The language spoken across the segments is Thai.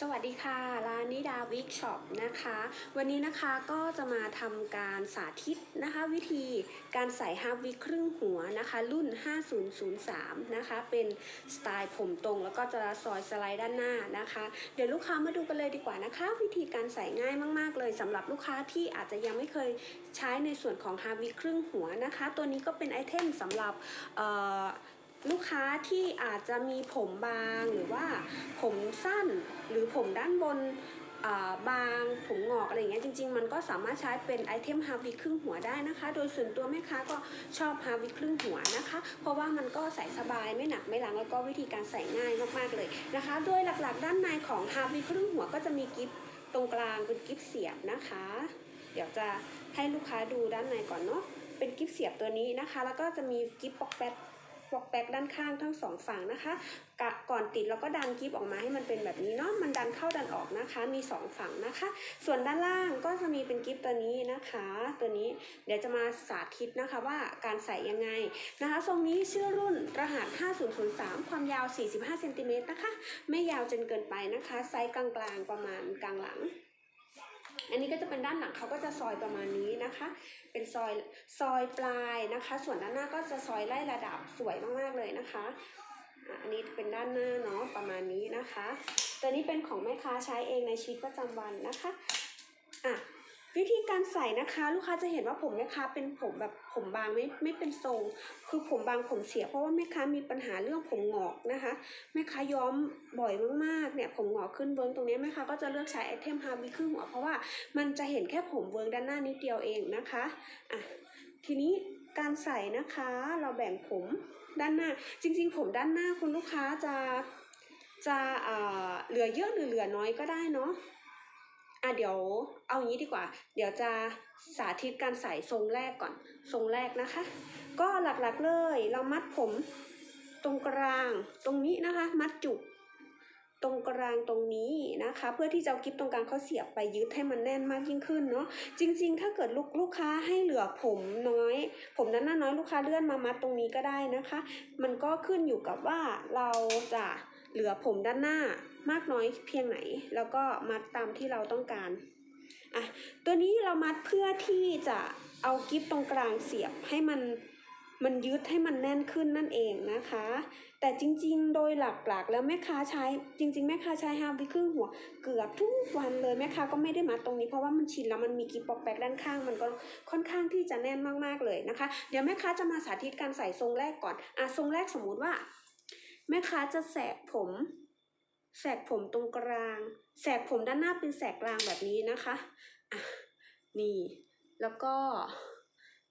สวัสดีค่ะ ร้านนิดาวิกช็อปนะคะ วันนี้นะคะก็จะมาทำการสาธิตนะคะ วิธีการใส่ฮาร์ฟวิกครึ่งหัวนะคะ รุ่น 5003 นะคะ เป็นสไตล์ผมตรงแล้วก็จะซอยสไลด์ด้านหน้านะคะ เดี๋ยวลูกค้ามาดูกันเลยดีกว่านะคะ วิธีการใส่ง่ายมาก ๆ เลยสำหรับลูกค้าที่อาจจะยังไม่เคยใช้ในส่วนของฮาร์ฟวิกครึ่งหัวนะคะ ตัวนี้ก็เป็นไอเทมสำหรับ ลูกค้าที่อาจจะมีผมบางหรือว่าผมสั้นหรือผมด้านบนบางผมงอกอะไรอย่างเงี้ยจริง ๆ มันก็สามารถใช้เป็นไอเทมฮาร์วิครึ่งหัวได้นะคะ โดยส่วนตัวแม่ค้าก็ชอบฮาร์วิครึ่งหัวนะคะ เพราะว่ามันก็ใส่สบายไม่หนักไม่หลังแล้วก็วิธีการใส่ง่ายมากๆเลยนะคะ โดยหลักๆ ด้านในของฮาร์วิครึ่งหัวก็จะมีกิฟตรงกลางเป็นกิฟเสียบนะคะ เดี๋ยวจะให้ลูกค้าดูด้านในก่อนเนาะเป็นกิฟเสียบตัวนี้นะคะ แล้วก็จะมีกิฟปอกแป๊ด ปอกแปกด้านข้างทั้งสองฝั่งนะคะกะก่อนติดแล้วก็ดันกิฟออกมาให้มันเป็นแบบนี้เนาะมันดันเข้าดันออกนะคะ มีสองฝั่งนะคะ ส่วนด้านล่างก็จะมีเป็นกิฟตัวนี้นะคะ ตัวนี้เดี๋ยวจะมาสาธิตนะคะว่าการใส่ยังไงนะคะทรงนี้ชื่อรุ่นรหัส 5003 ความยาว 45เซนติเมตรนะคะ ไม่ยาวจนเกินไปนะคะ ไซส์กลางๆประมาณกลางหลัง อันนี้ก็จะเป็นด้านหลังเขาก็จะซอยประมาณนี้นะคะ เป็นซอยซอยปลายนะคะ ส่วนด้านหน้าก็จะซอยไล่ระดับสวยมากๆเลยนะคะอะอันนี้เป็นด้านหน้าเนาะประมาณนี้นะคะ ตัวนี้เป็นของแม่ค้าใช้เองในชีวิตประจำวันนะคะอะ วิธีการใส่นะคะ ลูกค้าจะเห็นว่าผมแม่ค้าเป็นผมแบบผมบางไม่ไม่เป็นทรง คือผมบางผมเสีย เพราะว่าแม่ค้ามีปัญหาเรื่องผมหงอกนะคะแม่ค้าย้อมบ่อยมากๆเนี่ยผมหงอกขึ้นเวิร์กตรงนี้แม่ค้าก็จะเลือกใช้ไอเทมฮาร์วีครึ่งหัวเพราะว่ามันจะเห็นแค่ผมเวิร์กด้านหน้านิดเดียวเองนะคะอะทีนี้การใส่นะคะเราแบ่งผมด้านหน้า จริง ๆ ผมด้านหน้าคุณลูกค้าจะจะเอ่อเหลือเยอะหรือเหลือน้อยก็ได้เนาะ อะเดี๋ยวเอาอย่างนี้ดีกว่า เดี๋ยวจะสาธิตการใส่ทรงแรกก่อน ทรงแรกนะคะ ก็หลักๆเลยเรามัดผมตรงกลางตรงนี้นะคะ มัดจุกตรงกลางตรงนี้นะคะ เพื่อที่จะกิ๊บตรงกลางเขาเสียบไปยึดให้มันแน่นมากยิ่งขึ้นเนาะจริง ๆ ถ้าเกิดลูกลูกค้าให้เหลือผมน้อย ผมนหน้าน้อยลูกค้าเลื่อนมามัดตรงนี้ก็ได้นะคะ มันก็ขึ้นอยู่กับว่าเราจะ เหลือผมด้านหน้ามากน้อยเพียงไหน แล้วก็มัดตามที่เราต้องการอะตัวนี้เรามัดเพื่อที่จะเอากิ๊บตรงกลางเสียบให้มันมันยึดให้มันแน่นขึ้นนั่นเองนะคะ แต่จริงๆ โดยหลักๆ แล้วแม่ค้าใช้จริง ๆ แม่ค้าใช้ฮาวิครึ่งหัวเกือบทุกวันเลยแม่ค้าก็ไม่ได้มาตรงนี้เพราะว่ามันชินแล้วมันมีกิบปอกแปกด้านข้างมันก็ค่อนข้างที่จะแน่นมากๆเลยนะคะ เดี๋ยวแม่ค้าจะมาสาธิตการใส่ทรงแรกก่อนอะทรงแรกสมมุติว่า แม่ค้าจะแสกผม แสกผมตรงกลาง แสกผมด้านหน้าเป็นแสกกลางแบบนี้นะคะอะนี่แล้วก็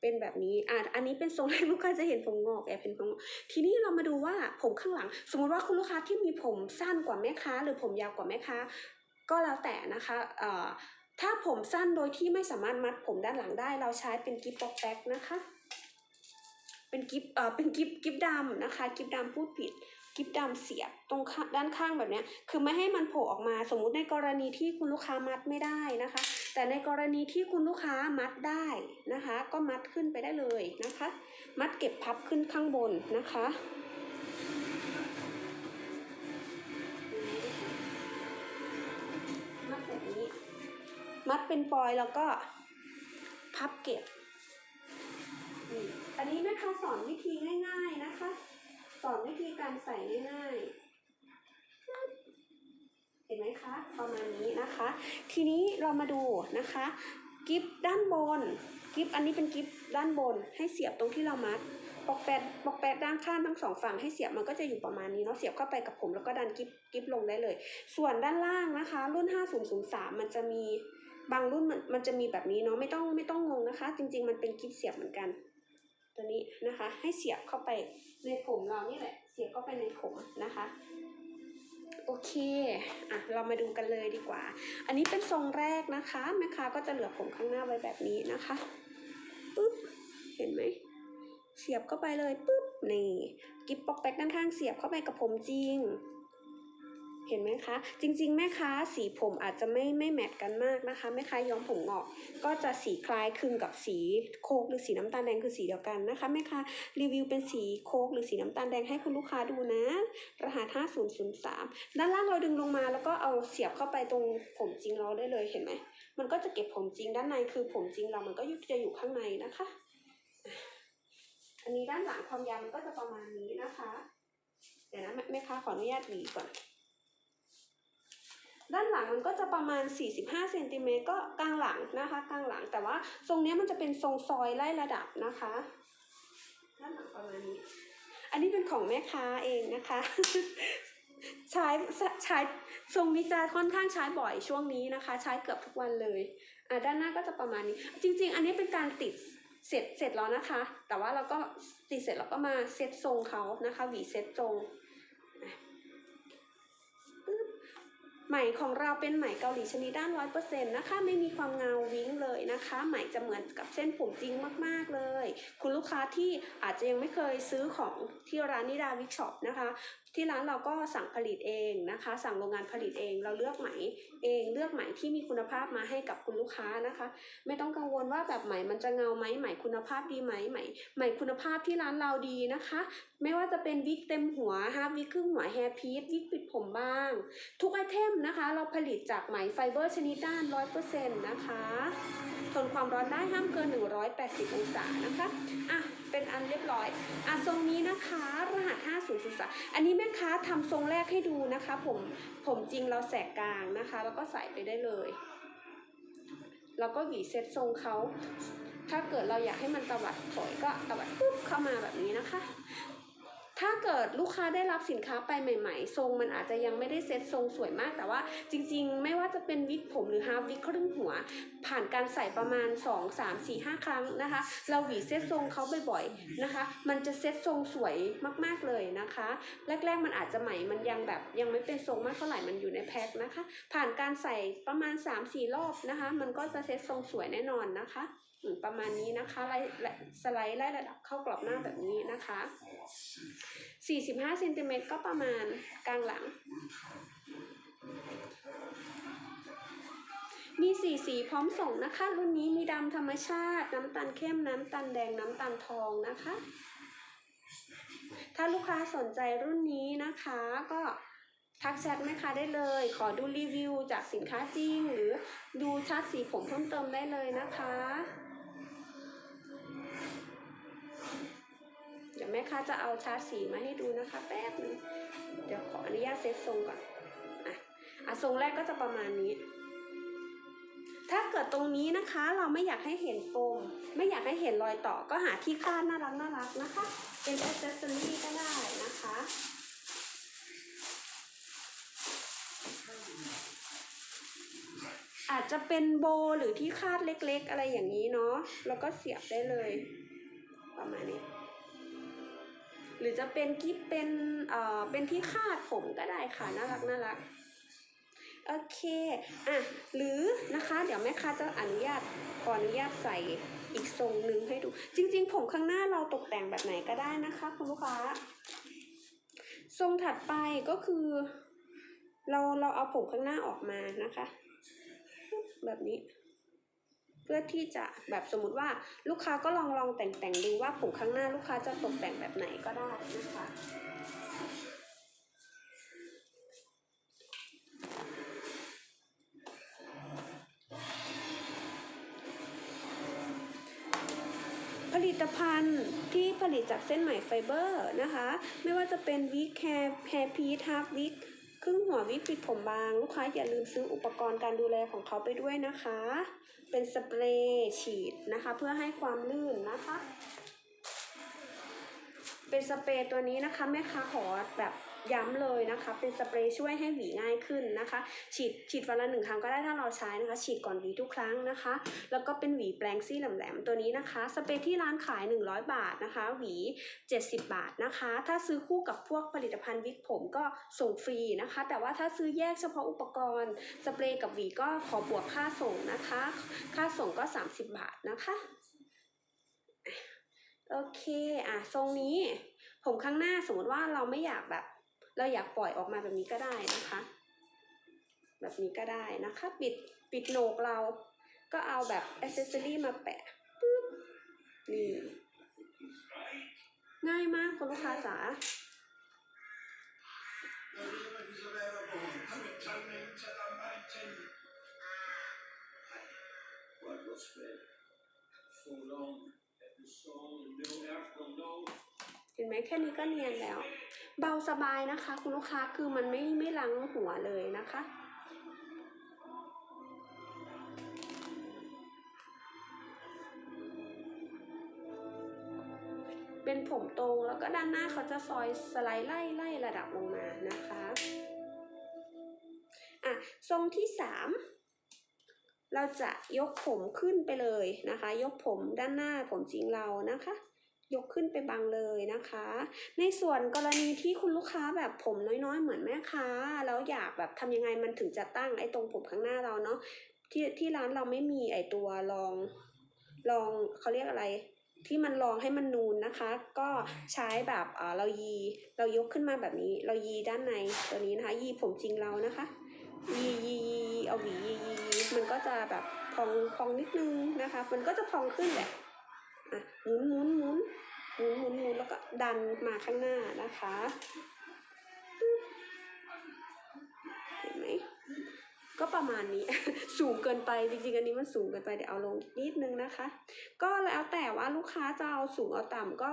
เป็นแบบนี้อะอันนี้เป็นทรงแรกลูกค้าจะเห็นผมงอกแอบเห็นผมงอกทีนี้เรามาดูว่าผมข้างหลัง สมมติว่าคุณลูกค้าที่มีผมสั้นกว่าแม่ค้า หรือผมยาวกว่าแม่ค้า ก็แล้วแต่นะคะเอ่อถ้าผมสั้นโดยที่ไม่สามารถมัดผมด้านหลังได้ เราใช้เป็นกิฟต์บ็อกแบ็กนะคะ เป็นกิฟต์เอ่อเป็นกิฟต์กิฟต์ดำนะคะกิฟต์ดำพูดผิด กิฟต์ดำเสียบตรงด้านข้างแบบนี้คือไม่ให้มันโผล่ออกมาสมมุติในกรณีที่คุณลูกค้ามัดไม่ได้นะคะ แต่ในกรณีที่คุณลูกค้ามัดได้นะคะ ก็มัดขึ้นไปได้เลยนะคะ มัดเก็บพับขึ้นข้างบนนะคะมัดแบบนี้ มัดเป็นปอยแล้วก็พับเก็บอันนี้แม่ค้าสอนวิธีง่าย ๆนะคะ อนวิธีการใส่ง่ายๆ เห็นไหมคะ ประมาณนี้นะคะ ทีนี้เรามาดูนะคะ กิฟด้านบน กิฟอันนี้เป็นกิฟด้านบน ให้เสียบตรงที่เรามัดปอกแปดปอกแปดด้านข้างทั้งสองฝั่งให้เสียบมันก็จะอยู่ประมาณนี้เนาะเสียบเข้าไปกับผมแล้วก็ดันกิฟกิฟลงได้เลย ส่วนด้านล่างนะคะ รุ่น 5003 มันจะมีบางรุ่นมันมันจะมีแบบนี้เนาะไม่ต้องไม่ต้องงงนะคะ จริง ๆ มันเป็นกิฟเสียบเหมือนกัน ตัวนี้นะคะ ให้เสียบเข้าไปในผมเรานี่แหละ เสียบเข้าไปในผมนะคะโอเค อะ เรามาดูกันเลยดีกว่า อันนี้เป็นทรงแรกนะคะแม่ค้าก็จะเหลือผมข้างหน้าไว้แบบนี้นะคะปึ๊บ เห็นไหม เสียบเข้าไปเลยปึ๊บ นี่ กิ๊บปอกแป๊กด้านข้างเสียบเข้าไปกับผมจริง เห็นไหมคะ จริงๆ แม่ค้าสีผมอาจจะไม่ไม่แมทกันมากนะคะ แม่ค้าย้อมผมงอก ก็จะสีคล้ายคลึงกับสีโคกหรือสีน้ำตาลแดงคือสีเดียวกันนะคะ แม่ค้ารีวิวเป็นสีโคกหรือสีน้ำตาลแดงให้คุณลูกค้าดูนะ รหัส5003 ด้านล่างเราดึงลงมาแล้วก็เอาเสียบเข้าไปตรงผมจริงเราได้เลยเห็นไหม มันก็จะเก็บผมจริงด้านในคือผมจริงเรามันก็จะอยู่ข้างในนะคะ อันนี้ด้านหลังความยาวมันก็จะประมาณนี้นะคะ เดี๋ยวนะแม่แม่ค้าขออนุญาตหวีก่อน ด้านหลังมันก็จะประมาณ 45เซนติเมตรก็กลางหลังนะคะกลางหลังแต่ว่าทรงนี้มันจะเป็นทรงซอยไล่ระดับนะคะด้านหลังประมาณนี้ อันนี้เป็นของแม่ค้าเองนะคะใช้ใช้ทรงนี้จะค่อนข้างใช้บ่อยช่วงนี้นะคะ ใช้เกือบทุกวันเลยอ่าด้านหน้าก็จะประมาณนี้ จริง ๆ อันนี้เป็นการติดเสร็จเสร็จแล้วนะคะ แต่ว่าเราก็ติดเสร็จเราก็มาเซตทรงเขานะคะ หวีเซตทรง ไหมของเราเป็นไหมเกาหลีชนิดด้านร้อยเปอร์เซ็นต์นะคะ ไม่มีความเงาวิ้งเลยนะคะ ไหมจะเหมือนกับเส้นผมจริงมาก ๆ เลย คุณลูกค้าที่อาจจะยังไม่เคยซื้อของที่ร้านนิดาวิกช็อปนะคะ ที่ร้านเราก็สั่งผลิตเองนะคะ สั่งโรงงานผลิตเอง เราเลือกไหมเองเลือกไหมที่มีคุณภาพมาให้กับคุณลูกค้านะคะ ไม่ต้องกังวลว่าแบบไหมมันจะเงาไหมไหมคุณภาพดีไหมไหมไหมคุณภาพที่ร้านเราดีนะคะ ไม่ว่าจะเป็นวิกเต็มหัวฮาร์วิกครึ่งหัวแฮร์พีซวิกปิดผมบ้าง ทุกไอเทมนะคะ เราผลิตจากไหมไฟเบอร์ชนิดด้านร้อยเปอร์เซ็นต์นะคะทนความร้อนได้ห้ามเกิน 180 องศานะคะอะ เป็นอันเรียบร้อยอะทรงนี้นะคะรหัส5003อันนี้แม่ค้าทำทรงแรกให้ดูนะคะ ผมผมจริงเราแสกกลางนะคะ แล้วก็ใส่ไปได้เลย แล้วก็หวีเซ็ตทรงเขาถ้าเกิดเราอยากให้มันตวัดถอยก็ตวัดปุ๊บเข้ามาแบบนี้นะคะ ถ้าเกิดลูกค้าได้รับสินค้าไปใหม่ ๆ ทรงมันอาจจะยังไม่ได้เซ็ตทรงสวยมาก แต่ว่าจริงๆ ไม่ว่าจะเป็นวิกผมหรือฮาร์ฟวิกครึ่งหัว ผ่านการใส่ประมาณ 2 3 4 5 ครั้งนะคะ เราหวีเซ็ตทรงเขาบ่อยๆนะคะ มันจะเซ็ตทรงสวยมากๆเลยนะคะ แรกๆ มันอาจจะใหม่มันยังแบบยังไม่เป็นทรงมากเท่าไหร่มันอยู่ในแพ็คนะคะ ผ่านการใส่ประมาณ 3-4 รอบนะคะ มันก็จะเซ็ตทรงสวยแน่นอนนะคะ ประมาณนี้นะคะไล่สไลด์ไล่ระดับเข้ากรอบหน้าแบบนี้นะคะ 45เซนติเมตรก็ประมาณกลางหลัง มีสีสีพร้อมส่งนะคะ รุ่นนี้มีดำธรรมชาติ น้ำตาลเข้ม น้ำตาลแดง น้ำตาลทองนะคะ ถ้าลูกค้าสนใจรุ่นนี้นะคะก็ทักแชทแม่ค้าได้เลย ขอดูรีวิวจากสินค้าจริง หรือดูชาร์ตสีผมเพิ่มเติมได้เลยนะคะ ดี๋ยวแม่ค้าจะเอาชาร์ตสีมาให้ดูนะคะแป๊บนึงเดี๋ยวขออนุญาตเซตทรงก่อนอะอะทรงแรกก็จะประมาณนี้ ถ้าเกิดตรงนี้นะคะ เราไม่อยากให้เห็นปมไม่อยากให้เห็นรอยต่อก็หาที่คาดน่ารักน่ารักนะคะ เป็นอ c เซสซอรี่ก็ได้นะคะอาจจะเป็นโบหรือที่คาดเล็กๆ อะไรอย่างนี้เนาะ แล้วก็เสียบได้เลย ประมาณนี้ รือจะเป็นกิ๊บเป็นเอ่อเป็นที่คาดผมก็ได้ค่ะน่ารักน่ารักโอเคอะหรือนะคะเดี๋ยวแม่ค้าจะอนุญาตขออนุญาตใส่อีกทรงหนึ่งให้ดู จริง ๆ ผมข้างหน้าเราตกแต่งแบบไหนก็ได้นะคะคุณลูกค้า ทรงถัดไปก็คือ เราเราเอาผมข้างหน้าออกมานะคะ แบบนี้ เพื่อที่จะแบบสมมติว่าลูกค้าก็ลองลองแต่งแต่งดูว่าผมข้างหน้าลูกค้าจะตกแต่งแบบไหนก็ได้นะคะผลิตภัณฑ์ที่ผลิตจากเส้นไหมไฟเบอร์นะคะ ไม่ว่าจะเป็นวิกแฮร์แฮร์พีทาร์วิก ครึ่งหัววิกปิดผมบาง ลูกค้าอย่าลืมซื้ออุปกรณ์การดูแลของเขาไปด้วยนะคะ เป็นสเปรย์ฉีดนะคะ เพื่อให้ความลื่นนะคะ เป็นสเปรย์ตัวนี้นะคะ แม่ค้าขอแบบ ย้ำเลยนะคะ เป็นสเปรย์ช่วยให้หวีง่ายขึ้นนะคะ ฉีดฉีดวันละหนึ่งครั้งก็ได้ถ้าเราใช้นะคะ ฉีดก่อนหวีทุกครั้งนะคะ แล้วก็เป็นหวีแปลงซี่แหลมๆตัวนี้นะคะ สเปรย์ที่ร้านขาย 100 บาทนะคะ หวี 70 บาทนะคะ ถ้าซื้อคู่กับพวกผลิตภัณฑ์วิกผมก็ส่งฟรีนะคะ แต่ว่าถ้าซื้อแยกเฉพาะอุปกรณ์ สเปรย์กับหวีก็ขอบวกค่าส่งนะคะ ค่าส่งก็ 30 บาทนะคะโอเค อะ ทรงนี้ ผมข้างหน้าสมมติว่าเราไม่อยากแบบ เราอยากปล่อยออกมาแบบนี้ก็ได้นะคะ แบบนี้ก็ได้นะคะ ปิดปิดโหนกเรา ก็เอาแบบอ c เซสซอรี่มาแปะปุ๊บนี่ง่ายมากคุณลูกค้าจ๋า เห็นไหมแค่นี้ก็เนียนแล้ว เบาสบายนะคะ คุณลูกค้าคือมันไม่ไม่ลังหัวเลยนะคะเป็นผมตรงแล้วก็ด้านหน้าเขาจะซอยสไลด์ไล่ไล่ระดับลงมานะคะ อะ ทรงที่สามเราจะยกผมขึ้นไปเลยนะคะ ยกผมด้านหน้าผมจริงเรานะคะ ยกขึ้นไปบังเลยนะคะ ในส่วนกรณีที่คุณลูกค้าแบบผมน้อยๆ เหมือนแม่ค้าแล้วอยากแบบทำยังไงมันถึงจะตั้งไอ้ตรงผมข้างหน้าเราเนาะที่ที่ร้านเราไม่มีไอ้ตัวรองรองเขาเรียกอะไร ที่มันรองให้มันนูนนะคะ ก็ใช้แบบเออเรายีเรายกขึ้นมาแบบนี้ เรายีด้านในตัวนี้นะคะ ยีผมจริงเรานะคะยียียีเอาหวียียียีมันก็จะแบบพองพองนิดนึงนะคะ มันก็จะพองขึ้นแหละ อะหมุนหมุนหมุนหมุนหมุนหมุนแล้วก็ดันมาข้างหน้านะคะเห็นไหมก็ประมาณนี้ สูงเกินไปจริงๆอันนี้มันสูงเกินไปเดี๋ยวเอาลงนิดนึงนะคะ ก็แล้วแต่ว่าลูกค้าจะเอาสูงเอาต่ำก็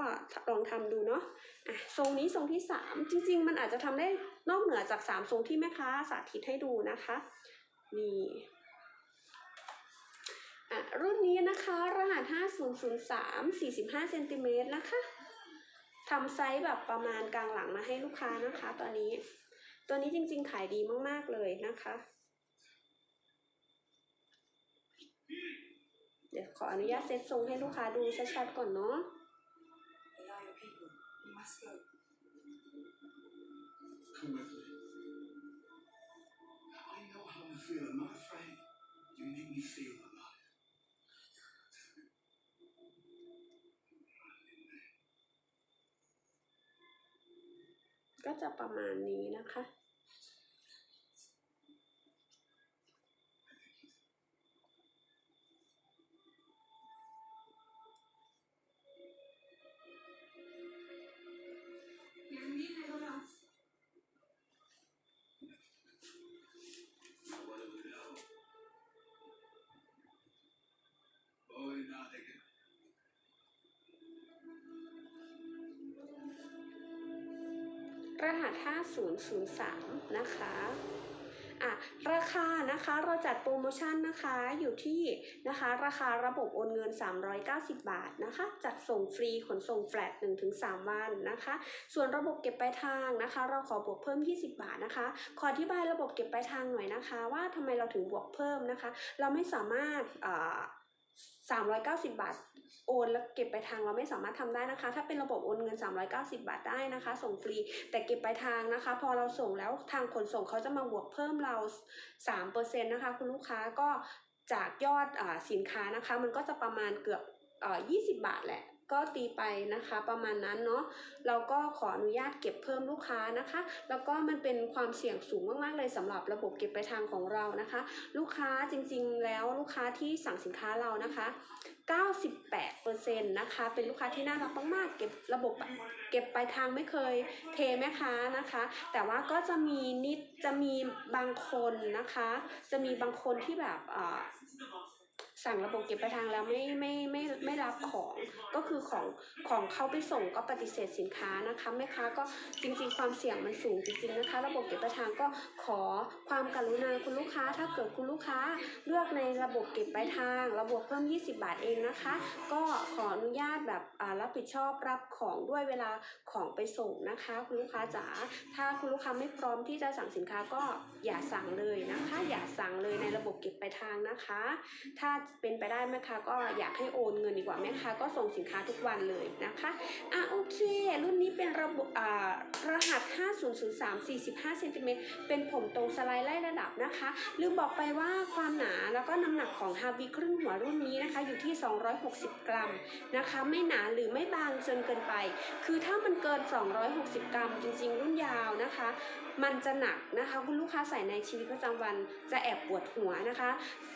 ลองทำดูเนาะอะทรงนี้ทรงที่สามจริง ๆ มันอาจจะทำได้นอกเหนือจากสามทรงที่แม่ค้าสาธิตให้ดูนะคะนี่ อะรุ่นนี้นะคะรหัส 5003 45เซนติเมตรนะคะทำไซส์แบบประมาณกลางหลังมาให้ลูกค้านะคะตอนนี้ ตัวนี้จริงๆขายดีมากๆเลยนะคะ เดี๋ยวขออนุญาตเซตทรงให้ลูกค้าดูชัดๆก่อนเนาะ ก็จะประมาณนี้นะคะ 5003 นะคะอะราคานะคะเราจัดโปรโมชั่นนะคะอยู่ที่นะคะราคาระบบโอนเงิน 390 บาทนะคะจัดส่งฟรีขนส่งแฟลต1-3 วันนะคะ ส่วนระบบเก็บปลายทางนะคะ เราขอบวกเพิ่ม 20 บาทนะคะ ขออธิบายระบบเก็บปลายทางหน่อยนะคะ ว่าทำไมเราถึงบวกเพิ่มนะคะ เราไม่สามารถอ่า390 บาท โอนแล้วเก็บไปทางเราไม่สามารถทำได้นะคะ ถ้าเป็นระบบโอนเงิน 390 บาทได้นะคะ ส่งฟรีแต่เก็บไปทางนะคะ พอเราส่งแล้วทางขนส่งเขาจะมาบวกเพิ่มเรา 3%นะคะ คุณลูกค้าก็จากยอดอาสินค้านะคะ มันก็จะประมาณเกือบอ่อ20 บาทแหละ ก็ตีไปนะคะ ประมาณนั้นเนาะเราก็ขออนุญาตเก็บเพิ่มลูกค้านะคะ แล้วก็มันเป็นความเสี่ยงสูงมากๆเลยสำหรับระบบเก็บไปลายทางของเรานะคะ ลูกค้าจริงๆ แล้วลูกค้าที่สั่งสินค้าเรานะคะ 98%นะคะ เป็นลูกค้าที่น่ารักมากๆเก็บระบบเก็บปลายทางไม่เคยเทแม่ค้านะคะ แต่ว่าก็จะมีนิดจะมีบางคนนะคะ จะมีบางคนที่แบบ สั่งระบบเก็บปลายทางแล้วไม่ไม่ไม่ไม่รับของก็คือของของเขาไปส่งก็ปฏิเสธสินค้านะคะแม่ค้าก็จริงๆ ความเสี่ยงมันสูงจริงๆนะคะ ระบบเก็บปลายทางก็ขอความกรุณาคุณลูกค้า ถ้าเกิดคุณลูกค้าเลือกในระบบเก็บปลายทาง ระบบเพิ่ม 20 บาทเองนะคะ ก็ขออนุญาตแบบรับผิดชอบรับของด้วยเวลาของไปส่งนะคะ คุณลูกค้าจ๋าถ้าคุณลูกค้าไม่พร้อมที่จะสั่งสินค้าก็อย่าสั่งเลยนะคะ อย่าสั่งเลยในระบบเก็บปลายทางนะคะ ถ้าเป็นไปได้แม่ค้าก็อยากให้โอนเงินดีกว่าแม่ค้าก็ส่งสินค้าทุกวันเลยนะคะอะโอเค รุ่นนี้เป็นระบบอ่ารหัส 5003 45เซนติเมตรเป็นผมตรงสไลด์ไล่ระดับนะคะลืมบอกไปว่าความหนาแล้วก็น้ำหนักของฮาวิครึ่งหัวรุ่นนี้นะคะอยู่ที่ 260 กรัมนะคะ ไม่หนาหรือไม่บางจนเกินไป คือถ้ามันเกิน 260 กรัมจริง ๆ รุ่นยาวนะคะ มันจะหนักนะคะ คุณลูกค้าใส่ในชีวิตประจำวันจะแอบปวดหัวนะคะ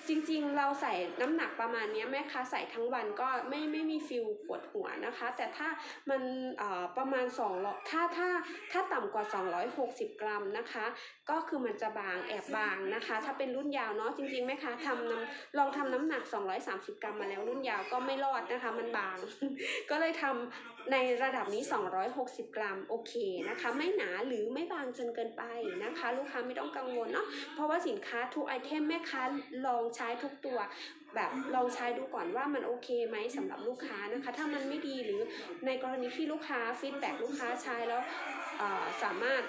จริงๆเราใส่น้ำหนักประมาณนี้แม่ค้าใส่ทั้งวันก็ไม่ไม่มีฟิลปวดหัวนะคะ แต่ถ้ามันประมาณ2ถ้าถ้าถ้าต่ำกว่า 260 กรัมนะคะ ก็คือมันจะบางแอบบางนะคะ ถ้าเป็นรุ่นยาวเนาะจริงๆแม่ค้าทำน้ำลองทำน้ำหนัก 230 กรัมมาแล้วรุ่นยาวก็ไม่รอดนะคะ มันบาง ก็เลยทำ ในระดับนี้ 260 กรัมโอเคนะคะ ไม่หนาหรือไม่บางจนเกินไปนะคะ ลูกค้าไม่ต้องกังวลเนาะเพราะว่าสินค้าทุกไอเทมแม่ค้าลองใช้ทุกตัวแบบลองใช้ดูก่อนว่ามันโอเคไหมสำหรับลูกค้านะคะ ถ้ามันไม่ดีหรือในกรณีที่ลูกค้าฟีดแบ็ลูกค้าใช้แล้วสามารถ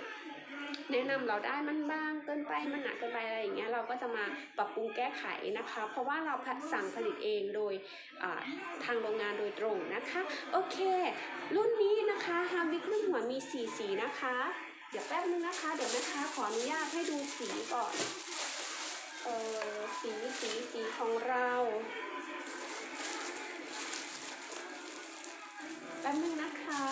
แนะนำเราได้มันบ้างเกินไปมันหนาเกินไปอะไรอย่างเงี้ยเราก็จะมาปรับปรุงแก้ไขนะคะ เพราะว่าเราสั่งผลิตเองโดยทางโรงงานโดยตรงนะคะ โอเค รุ่นนี้นะคะฮาวิกรุ่นหัวมีสีสีนะคะ เดี๋ยวแป๊บนึงนะคะ เดี๋ยวนะคะขออนุญาตให้ดูสีก่อนเออสีสีสีของเราแป๊บนึงนะคะ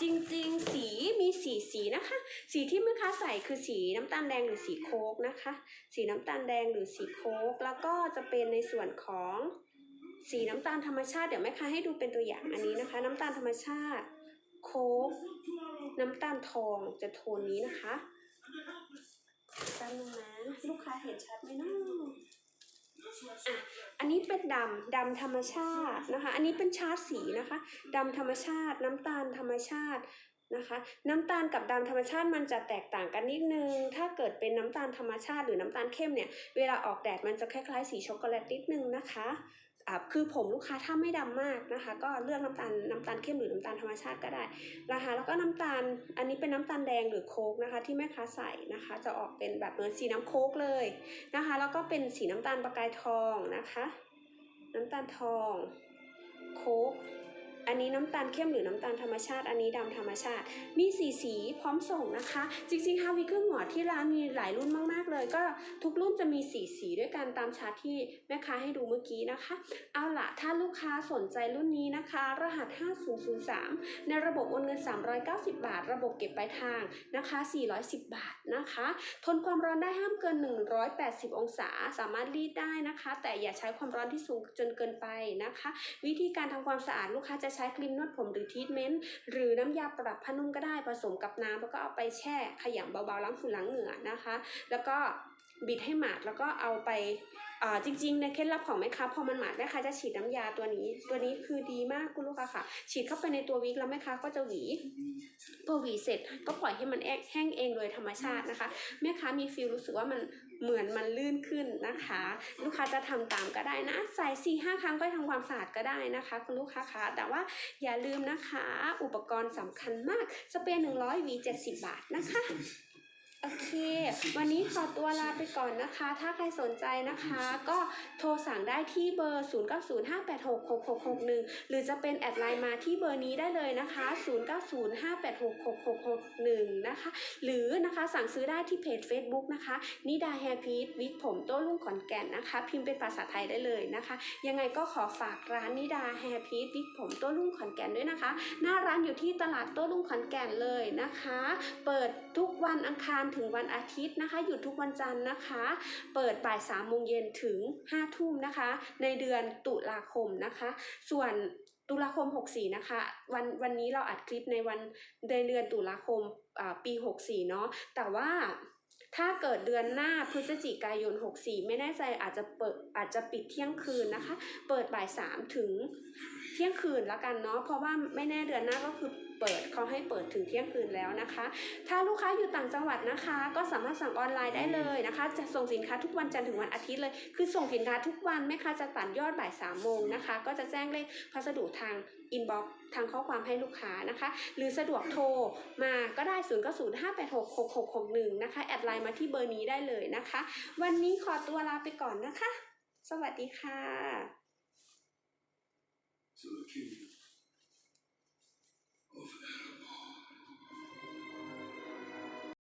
จริงๆ สีมีสีสีนะคะ สีที่แม่ค้าใส่คือสีน้ำตาลแดงหรือสีโคกนะคะ สีน้ำตาลแดงหรือสีโคกแล้วก็จะเป็นในส่วนของสีน้ำตาลธรรมชาติเดี๋ยวแม่ค้าให้ดูเป็นตัวอย่างอันนี้นะคะ น้ำตาลธรรมชาติ โคกน้ำตาลทองจะโทนนี้นะคะแป๊บนึงนะลูกค้าเห็นชัดไหมเนาะอะอันนี้เป็นดำดำธรรมชาตินะคะ อันนี้เป็นชาร์ตสีนะคะดำธรรมชาติ น้ำตาลธรรมชาติ นะคะ น้ำตาลกับดำธรรมชาติมันจะแตกต่างกันนิดนึง ถ้าเกิดเป็นน้ำตาลธรรมชาติหรือน้ำตาลเข้มเนี่ยเวลาออกแดดมันจะคล้ายๆสีช็อกโกแลตนิดนึงนะคะคือผมลูกค้าถ้าไม่ดำมากนะคะ ก็เลือกน้ำตาลน้ำตาลเข้มหรือน้ำตาลธรรมชาติก็ได้นะคะแล้วก็น้ำตาลอันนี้เป็นน้ำตาลแดงหรือโค้กนะคะ ที่แม่ค้าใส่นะคะ จะออกเป็นแบบเหมือนสีน้ำโค้กเลยนะคะ แล้วก็เป็นสีน้ำตาลประกายทองนะคะ น้ำตาลทองโค้ก อันนี้น้ำตาลเข้มหรือน้ำตาลธรรมชาติ อันนี้ดำธรรมชาติ มีสีสีพร้อมส่งนะคะ จริงๆฮาวิเครื่องหัวที่ร้านมีหลายรุ่นมากๆเลย ก็ทุกรุ่นจะมีสีสีด้วยกันตามชาร์ตที่แม่ค้าให้ดูเมื่อกี้นะคะ เอาล่ะถ้าลูกค้าสนใจรุ่นนี้นะคะ รหัส 5003 ในระบบโอนเงิน 390 บาท ระบบเก็บปลายทางนะคะ 410 บาทนะคะ ทนความร้อนได้ห้ามเกิน 180 องศา สามารถรีดได้นะคะ แต่อย่าใช้ความร้อนที่สูงจนเกินไปนะคะ วิธีการทำความสะอาดลูกค้าจะใช้ครีมนวดผมหรือทีทเมนต์หรือน้ำยาปรับผ้านุ่มก็ได้ผสมกับน้ำแล้วก็เอาไปแช่ขยำเบาๆล้างฝุ่นล้างเหงื่อนะคะ แล้วก็บิดให้หมาดแล้วก็เอาไปจริงๆในเคล็ดลับของแม่ค้าพอมันหมาดแม่ค้าจะฉีดน้ำยาตัวนี้ ตัวนี้คือดีมากคุณลูกค้าค่ะ ฉีดเข้าไปในตัววิกแล้วแม่ค้าก็จะหวีพอหวีเสร็จก็ปล่อยให้มันแห้งเองโดยธรรมชาตินะคะ แม่ค้ามีฟีลรู้สึกว่ามัน เหมือนมันลื่นขึ้นนะคะ ลูกค้าจะทำตามก็ได้นะใส่สี่ห้าครั้งก็ทำความสะอาดก็ได้นะคะ คุณลูกค้าคะแต่ว่าอย่าลืมนะคะ อุปกรณ์สำคัญมากสเปรย์หนึ่งร้อยวีเจ็ดสิบบาทนะคะ โอเค วันนี้ขอตัวลาไปก่อนนะคะ ถ้าใครสนใจนะคะ ก็โทรสั่งได้ที่เบอร์ 0905866661 หรือจะเป็นแอดไลน์มาที่เบอร์นี้ได้เลยนะคะ 0905866661 นะคะ หรือนะคะสั่งซื้อได้ที่เพจ Facebook นะคะ นิดาแฮร์พีทวิกผมโต้รุ่งขอนแก่นนะคะ พิมพ์เป็นภาษาไทยได้เลยนะคะ ยังไงก็ขอฝากร้านนิดาแฮร์พีทวิกผมโต้รุ่งขอนแก่นด้วยนะคะ หน้าร้านอยู่ที่ตลาดโต้รุ่งขอนแก่นเลยนะคะ เปิด ทุกวันอังคารถึงวันอาทิตย์นะคะ หยุดทุกวันจันทร์นะคะ เปิดบ่ายสามโมงเย็นถึงห้าทุ่มนะคะ ในเดือนตุลาคมนะคะ ส่วนตุลาคม 64 นะคะ วันวันนี้เราอัดคลิปในวันในเดือนตุลาคมปี 64 เนาะแต่ว่าถ้าเกิดเดือนหน้าพฤศจิกายน 64 ไม่แน่ใจอาจจะเปิดอาจจะปิดเที่ยงคืนนะคะ เปิดบ่ายสามถึง ที่ยงคืนแล้วกันเนาะเพราะว่าไม่แน่เดือนหน้าก็คือเปิดเขาให้เปิดถึงเที่ยงคืนแล้วนะคะ ถ้าลูกค้าอยู่ต่างจังหวัดนะคะ ก็สามารถสั่งออนไลน์ได้เลยนะคะ จะส่งสินค้าทุกวันจันทร์ถึงวันอาทิตย์เลย คือส่งสินค้าทุกวันแม่ค้าจะตัดยอดบ่ายสามโมงนะคะ ก็จะแจ้งเลขพัสดุทางอินบ็อกทางข้อความให้ลูกค้านะคะ หรือสะดวกโทรมาก็ได้ 0 9 0 5 8 6 6 6 6 1 นะคะ แอดไลน์มาที่เบอร์นี้ได้เลยนะคะ วันนี้ขอตัวลาไปก่อนนะคะ สวัสดีค่ะ to the kingdom of heaven.